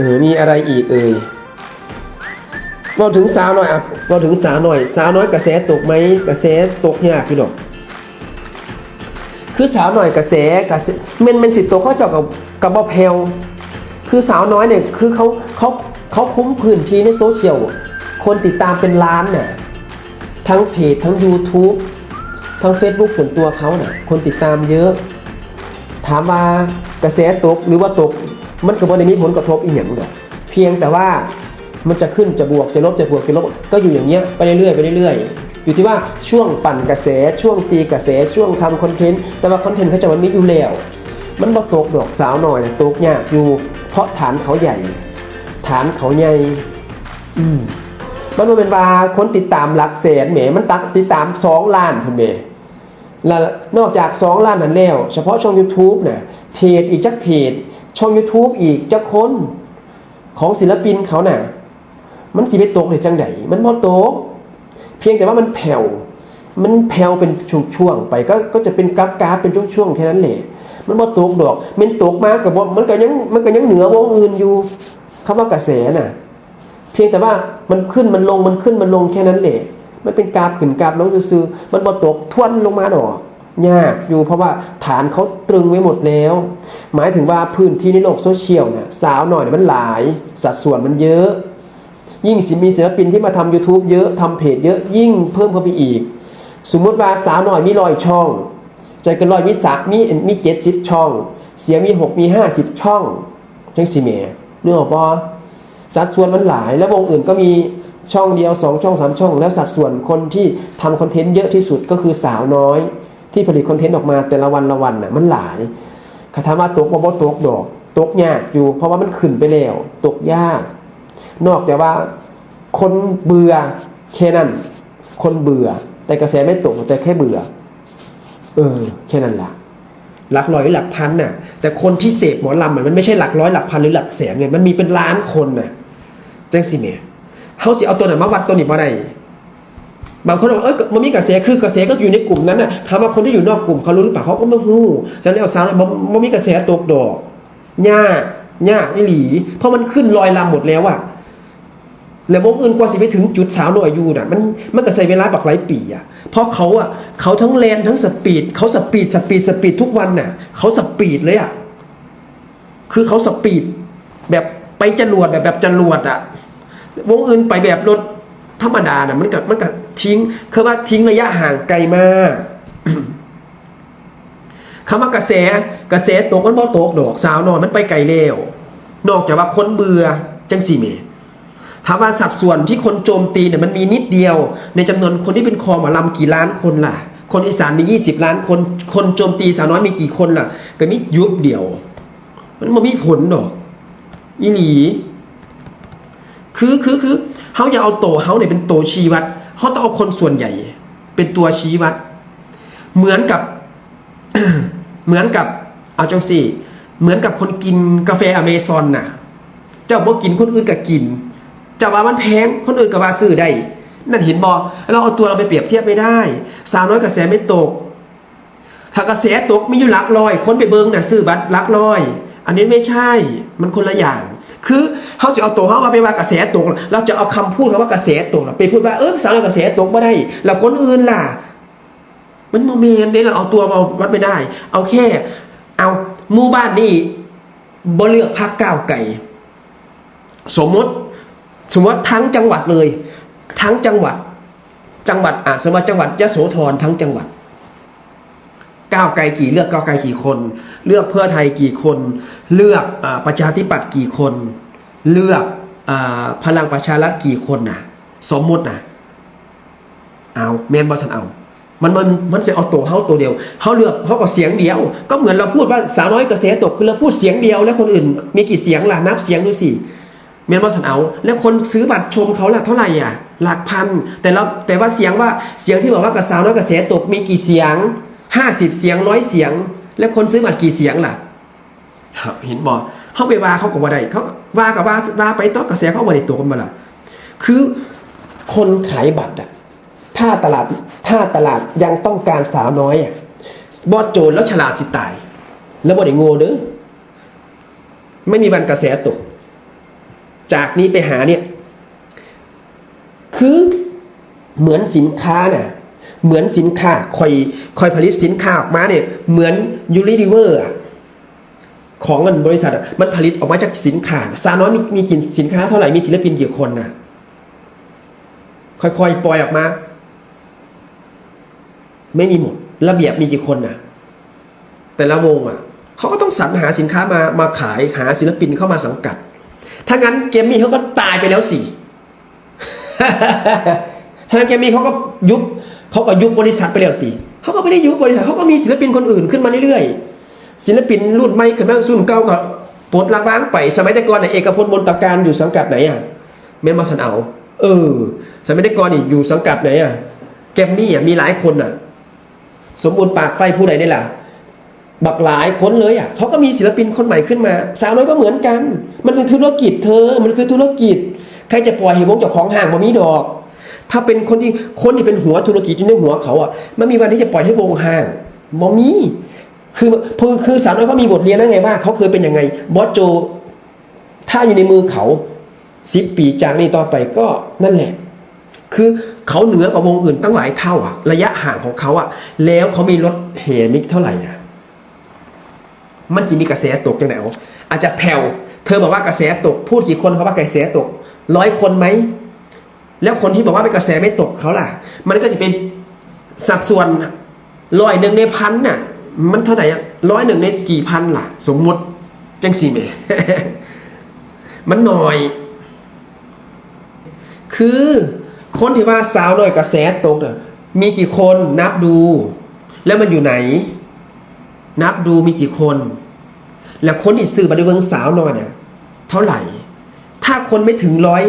ออมีอะไรอีกเอ่ยเราถึงสาวหน่อยอะเราถึงสาวหน่อย สาวน้อยกระแสตกไหมกระแสตกยากพี่ดอกคือสาวหน่อยกระแสกระแสเมนเมนสิตกเขาเจาะกับกับบอเพลคือสาวน้อยเนี่ยคือเขาเขาเขาคุ้มพื้นที่ในโซเชียลคนติดตามเป็นล้านน่ะทั้งเพจทั้ง YouTube ทั้ง Facebook ส่วนตัวเขาน่ะคนติดตามเยอะ ถามว่ากระแสตกหรือว่าตก มันก็บ่ได้มีผลกระทบอีกอย่างดอกเพียงแต่ว่ามันจะขึ้นจะบวกจะลบจะบวกจะลบก็อยู่อย่างเงี้ยไปเรื่อยๆไปเรื่อยๆ อยู่ที่ว่าช่วงปั่นกระแสช่วงตีกระแสช่วงทำคอนเทนต์แต่ว่าคอนเทนต์เขาจะมันมีอยู่แล้วมันบ่ตกดอกสาวหน่อยนะตกยากอยู่ เพราะฐานเขาใหญ่ ฐานเขาใหญ่อืมมันเป็นว่าคนติดตามหลักแสนแหมมันตักติดตามสองล้านพุ่นแหมแล้วนอกจาก2ล้านนั้นแล้ว เฉพาะช่อง YouTube เนี่ยเพจอีกจักเพจ ช่อง YouTube อีกจักคนของศิลปินเขาน่ะ มันสิไปตกในจังไดมันบ่ตก เพียงแต่ว่ามันแผ่ว มันแผ่วเป็นช่วงๆไปก็ก็จะเป็นกราฟกราฟเป็นช่วงๆแค่นั้นแหละมันบ่ตกดอก มันตกมากับบ่มันก็ยังมันก็ยังเหนือวงอื่นอยู่คำว่ากระแสน่ะ เพียงแต่ว่ามันขึ้นมันลงมันขึ้นมันลงแค่นั้นแหละมันเป็นกราฟขึ้นกราฟลงซื่อมันบ่ตกทวนลงมาดอกยากอยู่เพราะว่าฐานเขาตรึงไว้หมดแล้ว หมายถึงว่าพื้นที่ในโลกโซเชียลเนี่ยสาวหน่อยมันหลาย สัดส่วนมันเยอะ ยิ่งสิมีศิลปินที่มาทำ YouTube เยอะทำเพจเยอะยิ่งเพิ่มเข้าไปอีก สมมุติว่าสาวหน่อยมีรอยช่องใจกันรอยมีสักมีมีเจ็ดสิบช่อง เสียมีหกมีห้าสิบช่องจังสิเมเนื้ออกปะสัดส่วนมันหลาย แล้ววงอื่นก็มีช่องเดียวสองช่องสามช่อง แล้วสัดส่วนคนที่ทำคอนเทนต์เยอะที่สุดก็คือสาวน้อย ที่ผลิตคอนเทนต์ออกมาแต่ละวันละวันน่ะมันหลาย คาถามว่าตกบ่บ่ตกดอกตกยากอยู่ เพราะว่ามันขึ้นไปแล้วตกยาก นอกจากว่าคนเบื่อแค่นั้น คนเบื่อ แต่กระแสไม่ตกแต่แค่เบื่อ เออ แค่นั้นล่ะหลักร้อยหลักพันน่ะ แต่คนที่เสพหมอลำอะมันไม่ใช่หลักร้อยหลักพันหรือหลักแสนไงมันมีเป็นล้านคนน่ะจังสิเมียเขาสิเอาตัวไหนมาวัดตัวนี้มาได้ บางคนบอกเอ้ยมันมีกระแสคือกระแสก็อยู่ในกลุ่มนั้นน่ะถามว่าคนที่อยู่นอกกลุ่มเขารู้หรือเปล่าเขาก็ไม่รู้ฉะนั้นเอาสาวมันมันมีกระแสตกดอกยากยากไม่หลี เพราะมันขึ้นลอยลำหมดแล้วอะแล้ววงอื่นกว่าสิไปถึงจุดสาวหน่อยอยู่น่ะมันมันก็ใช้เวลาบักหลายปีอะเพราะเขาอะเขาทั้งแลนทั้งสปีดเขาสปีดสปีดสปีดทุกวันน่ะเขาสปีดเลยอะคือเขาสปีดแบบไปจรวดแบบแบบจรวดอะวงอื่นไปแบบรถธรรมดาน่ะมันก็มันก็ ทิ้งคือว่าทิ้งระยะห่างไกลมากคำว่ากระแสกระแสตกมันบ่ตกดอกสาวนอนมันไปไกลแล้วนอกจากว่าคนเบื่อจังสี่เมถามว่าสัดส่วนที่คนโจมตีเนี่ยมันมีนิดเดียว ในจำนวนคนที่เป็นคอหมอลำกี่ล้านคนล่ะ คนอีสานมี 20 ล้านคน คนโจมตีสาวน้อยมีกี่คนล่ะก็มียุบเดียว มันบ่มีผลดอกอีหลีคือคือคือเขาอย่าเอาโตเขาเนี่ยเป็นโตชีวัด เขาต้องเอาคนส่วนใหญ่ เป็นตัวชี้วัด เหมือนกับ เหมือนกับเอาจังสี่ เหมือนกับคนกินกาแฟอเมซอนน่ะ เจ้าบ่กินคนอื่นก็กินจ้าว่ามันแพงคนอื่นก็ว่าซื้อได้ นั่นเห็นบอเราเอาตัวเราไปเปรียบเทียบไม่ได้ สาวน้อยกระแสไม่ตก ถ้ากระแสตกมีอยู่ลักร้อย คนไปเบิงน่ะซื้อบัตรลักร้อย อันนี้ไม่ใช่ มันคนละอย่าง คือเขาจะเอาตัวเขาว่าไปว่ากระแสตกเราจะเอาคำพูดคำว่ากระแสตกน่ะไปพูดว่าเออสาวน้อยกระแสตกไม่ได้แล้วคนอื่นล่ะ มันโมเมนต์เด้เราเอาตัวมาวัดไม่ได้ เอาแค่ เอาหมู่บ้านนี่บ่เลือกพักก้าวไก่ สมมติ สมมติทั้งจังหวัดเลย ทั้งจังหวัด จังหวัดอะสมมติจังหวัดยะโสธรทั้งจังหวัดก้าวไกลกี่เลือกก้าวไกลกี่คน เลือกเพื่อไทยกี่คน เลือกอประชาธิปัตย์กี่คน เลือกอพลังประชารัฐกี่คนน่ะสมมุติน่ะเอาแมนบอสันเอามันมันมันจะเอาตัวเขาตัวเดียวเขาเลือกเขาก็เสียงเดียว ก็เหมือนเราพูดว่าสาวน้อยกระแสตกคือเราพูดเสียงเดียว แล้วคนอื่น มีกี่เสียงล่ะนับเสียงดูสิเมนบอสันเอา แล้วคนซื้อบัตรชมเขาล่ะเท่าไหร่อะ หลักพัน แต่เราแต่ว่าเสียงว่าเสียงที่บอกว่ากระสาวน้อยกระแสตกมีกี่เสียงห้าสิบเสียงร้อยเสียง แล้วคนซื้อบัตรกี่เสียงล่ะครับเห็นบอเขาไปว่าเขาก็ว่าได้เขาก็ว่ากับว่าว่าไปต่อกระแสเขาบ่ได้ตัวกันมาล่ะ คือคนขายบัตรอะถ้าตลาดถ้าตลาดยังต้องการสาวน้อยอะบอดโจรแล้วฉลาดสิตาย แล้วบ่ได้โง่เด้อไม่มีบันกระแสตก จากนี้ไปหาเนี่ย คือเหมือนสินค้าเนี่ย เหมือนสินค้าคอยคอยผลิตสินค้าออกมาเนี่ยเหมือนยูริลิเวอร์ของเงินบริษัทมันผลิตออกมาจากสินค้าซาน้อยมีมีกินสินค้าเท่าไหร่มีศิลปินกี่คนน่ะค่อยๆปล่อยออกมา ไม่มีหมด ระเบียบมีกี่คนน่ะแต่ละวงอะเขาก็ต้องสรรหาสินค้ามามาขายหาศิลปินเข้ามาสังกัด ถ้างั้นเกมมี่เขาก็ตายไปแล้วสิถ้างั้นเกมมี่เขาก็ยุบ เขาก็ยุบบริษัทไปแล้วตีเขาก็ไม่ได้ยุบบริษัทเขาก็มีศิลปินคนอื่นขึ้นมาเรื่อยๆ ศิลปินรุ่นใหม่ขึ้นมารุ่นเก่าก็ปลดล้างไป สมัยแต่ก่อนเนี่ยเอกพลมนตการอยู่สังกัดไหนอะเมนมาสันเอาเออสมัยแต่ก่อนนี่อยู่สังกัดไหนอะแกมมี่อะมีหลายคนอะ สมบูรณ์ปากไฟผู้ใดได้ล่ะบักหลายคนเลยอะเขาก็มีศิลปินคนใหม่ขึ้นมา สาวน้อยก็เหมือนกัน มันคือธุรกิจเธอ มันคือธุรกิจ ใครจะปล่อยให้วงเจ้าของห่างมามีดอก ถ้าเป็นคนที่คนที่เป็นหัวธุรกิจที่ในหัวเขาอะมันมีวันที่จะปล่อยให้วงห่างมมีคือคือคือสาวน้อยเขามีบทเรียนได้ไงว่าเขาเคยเป็นยังไงบอสโจ ถ้าอยู่ในมือเขาสิบปีจากนี้ต่อไปก็นั่นแหละ คือเขาเหนือกว่าวงอื่นตั้งหลายเท่าอะระยะห่างของเขาอะแล้วเขามีรถเฮมิกเท่าไหร่อะมันจะมีกระแสตกจังไหนเอาอาจจะแผ่วเธอบอกว่ากระแสตก พูดกี่คนเขาว่ากระแสตกร้อยคนไหม แล้วคนที่บอกว่าเป็นกระแสไม่ตกเขาล่ะ มันก็จะเป็นสัดส่วนร้อยหนึ่งในพันน่ะ มันเท่าไหร่ร้อยหนึ่งในกี่พันล่ะ สมมติจังสี่เมมันหน่อย คือคนที่ว่าสาวน้อยกระแสตกน่ะมีกี่คนนับดู แล้วมันอยู่ไหน นับดูมีกี่คน แล้วคนที่ซื้อบัตรเบิงสาวน้อยเนี่ย เท่าไหร่ ถ้าคนไม่ถึงร้อย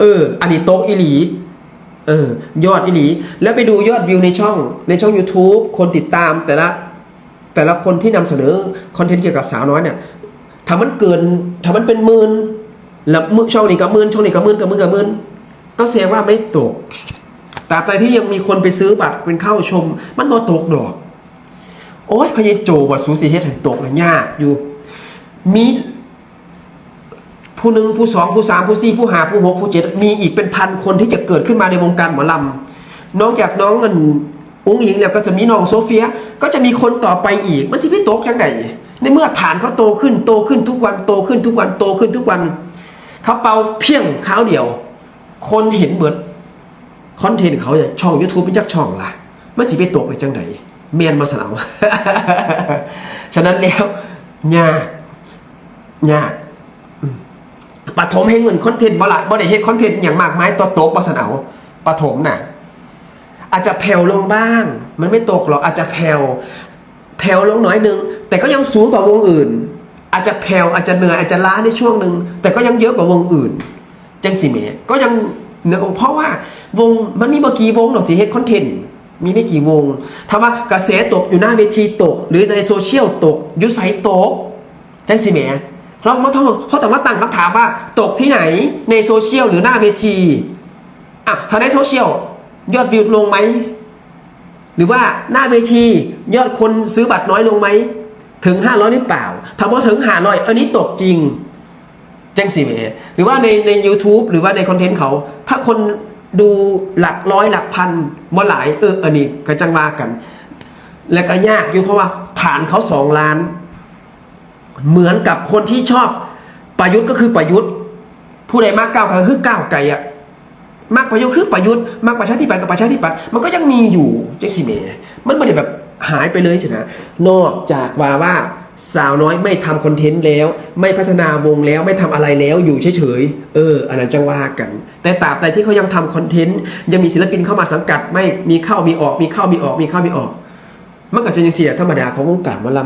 เออ อันนี้โต๊ะอิหลี เออ ยอดอิหลี แล้วไปดูยอดวิวในช่องในช่อง YouTube คนติดตามแต่ละ แต่ละคนที่นำเสนอคอนเทนต์เกี่ยวกับสาวน้อยเนี่ยถ้ามันเกินถ้ามันเป็นหมื่นแล้วมึช่องนี้กับหมื่นช่องนี้กับหมื่นกับหมื่นกับหมื่นก็แสดงว่าไม่ตกตราบใดที่ยังมีคนไปซื้อบัตรเป็นเข้าชม มันบ่ตกดอก โอ้ยพญโจว่าสูสีเฮ็ดให้ตกเลยยากอยู่ มี ผู้หนึ่งผู้สองผู้สามผู้สี่ผู้ห้าผู้หกผู้เจ็ดมีอีกเป็นพันคนที่จะเกิดขึ้นมาในวงการหมอลำนอกจากน้องอันอุ้งอิงเนี่ยก็จะมีน้องโซเฟีย ก็จะมีคนต่อไปอีก มันจะไม่โตกจังไหนในเมื่อฐานเขาโตขึ้นโตขึ้นทุกวันโตขึ้นทุกวันโตขึ้นทุกวันเขาเป่าเพียงคราวเดียว คนเห็นเหมือนคอนเทนต์เขาเนี่ยช่อง YouTube เป็นจักช่องล่ะมันสิไปตกไปจังไหนเมียนมาสนามฉะนั้นแล้วยากยาก ปฐมให้เงินคอนเทนต์บ่ละบ่ได้เฮ็ดคอนเทนต์อย่างมากมายต่อโต๊ะบ่สนเอาปฐมน่ะอาจจะแผ่วลงบ้าง มันไม่ตกหรอกอาจจะแผ่วแผ่วลงน้อยนึง แต่ก็ยังสูงกว่าวงอื่น อาจจะแผ่วอาจจะเหนื่อยอาจจะล้าในช่วงหนึ่งแต่ก็ยังเยอะกว่าวงอื่นจังสิเมก็ยังเหนือเพราะว่าวงมันมีบ่อกี่วงหรอกสิเฮ็ดคอนเทนต์มีไม่กี่วงถ้าว่ากระแสตกอยู่หน้าเวทีตก หรือในโซเชียลตกยุไสตกจังสิแหม เรามาท่องเขาแต่ว่าตั้งคำถามว่าตกที่ไหนในโซเชียลหรือหน้าเวทีอะถ้าในโซเชียลยอดวิวลงไหมหรือว่าหน้าเวทียอดคนซื้อบัตรน้อยลงไหมถึงห้าร้อยหรือเปล่าถ้าพอถึงห้าร้อยอันนี้ตกจริงแจังสิแหมหรือว่าในใน u t u b e หรือว่าในคอนเทนต์เขา ถ้าคนดูหลักร้อยหลักพันบ่หลายเอออันนี้ก็จังว่ากัน และก็ยากอยู่เพราะว่าฐานเขาสองล้าน เหมือนกับคนที่ชอบประยุทธ์ก็คือประยุทธ์ ผู้ใดมากก้าวไกลคือก้าวไกลอะมากประยุทธ์คือประยุทธ์มากประชาธิปัตย์กับประชาธิปัตย์มันก็ยังมีอยู่จังสิเมมันไม่ได้แบบหายไปเลยสินะนอกจากว่าว่าสาวน้อยไม่ทำคอนเทนต์แล้ว ไม่พัฒนาวงแล้วไม่ทำอะไรแล้วอยู่เฉยๆเอออันนั้นจังว่ากัน แต่ตราบใดที่เขายังทำคอนเทนต์ยังมีศิลปินเข้ามาสังกัด ไม่มีเข้ามีออก มีเข้ามีออกมีเข้ามีออกมันก็เป็นอย่างเสียธรรมดาของวงการมอล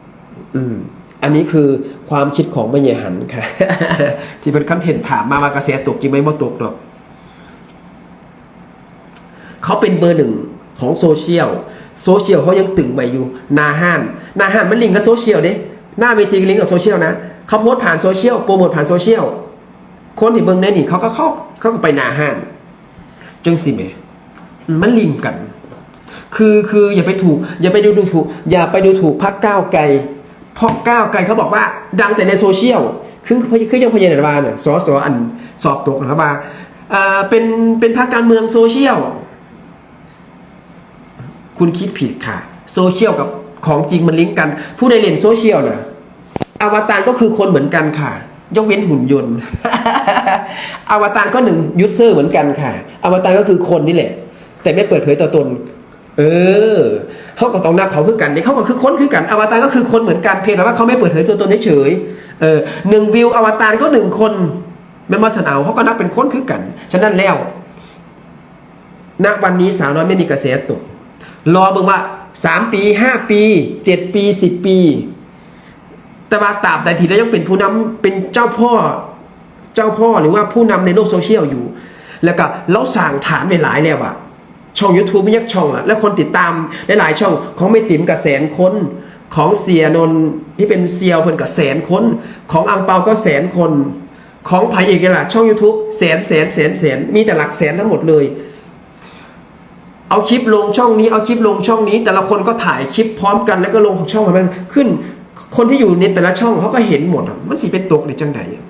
ำอืม อันนี้คือความคิดของแม่ใหญ่หันค่ะที่เป็นคอนเทนต์ถามมาว่ากระแสตกจริงไหมบ่ตกหรอกเขาเป็นเบอร์หนึ่งของโซเชียลโซเชียลเขายังตึงใหม่อยู่หนาห้านหนาห้านมันลิงก์กับโซเชียลเด้หน้าเวทีก็ลิงก์กับโซเชียลนะเขาโพสต์ผ่านโซเชียลโปรโมทผ่านโซเชียลคนที่เบิ่งในนี่เขาก็เข้าเขาก็ไปหนาห้านจังสิเมมันลิงก์กัน คือคืออย่าไปถูก อย่าไปดูดูถูก อย่าไปดูถูกพักก้าวไกล เพราะก้าวไกลเขาบอกว่าดังแต่ในโซเชียลคือคือยังพยานว่าเนี่ยสอสออันสอบตกนะครับว่าอ่าเป็นเป็นพรรคการเมืองโซเชียล คุณคิดผิดค่ะ โซเชียลกับของจริงมันลิงก์กัน ผู้ใดเล่นโซเชียลนะอวตารก็คือคนเหมือนกันค่ะ ยกเว้นหุ่นยนต์ อวตารก็หนึ่งยูเซอร์เหมือนกันค่ะ อวตารก็คือคนนี่แหละ แต่ไม่เปิดเผยตัวตน เออ เขาก็ต้องนับเขาคือกันนี่เขาก็คือคนคือกันอวตารก็คือคนเหมือนกันเพียงแต่ว่าเขาไม่เปิดเผยตัวตนเฉยเออหนึ่งวิวอวตารก็หนึ่งคนแม่นมาสนเอาเขาก็นับเป็นคนคือกัน ฉะนั้นแล้วณวันนี้สาวน้อยไม่มีกระแสตกรอเบิ่งว่าสามปีห้าปีเจ็ดปีสิบปี แต่ว่าตราบใดที่เรายังเป็นผู้นำเป็นเจ้าพ่อเจ้าพ่อหรือว่าผู้นำในโลกโซเชียลอยู่ แล้วก็เราสั่งฐานไปหลายแล้วอะ ช่อง YouTube ไม่ยักช่องอะและคนติดตามหลายๆช่องของไม่ติ๋มกับแสนคนของเสียนนที่เป็นเซียวเพิ่นกับแสนคน ของอังเปาก็แสนคน ของไผ่เอกนี่แหละช่อง YouTube แสนแสนแสนแสนมีแต่หลักแสนทั้งหมดเลย เอาคลิปลงช่องนี้เอาคลิปลงช่องนี้ แต่ละคนก็ถ่ายคลิปพร้อมกันแล้วก็ลงของช่องมันขึ้น คนที่อยู่ในแต่ละช่องเขาก็เห็นหมดมันสิเป็นตกในจังไหนอะ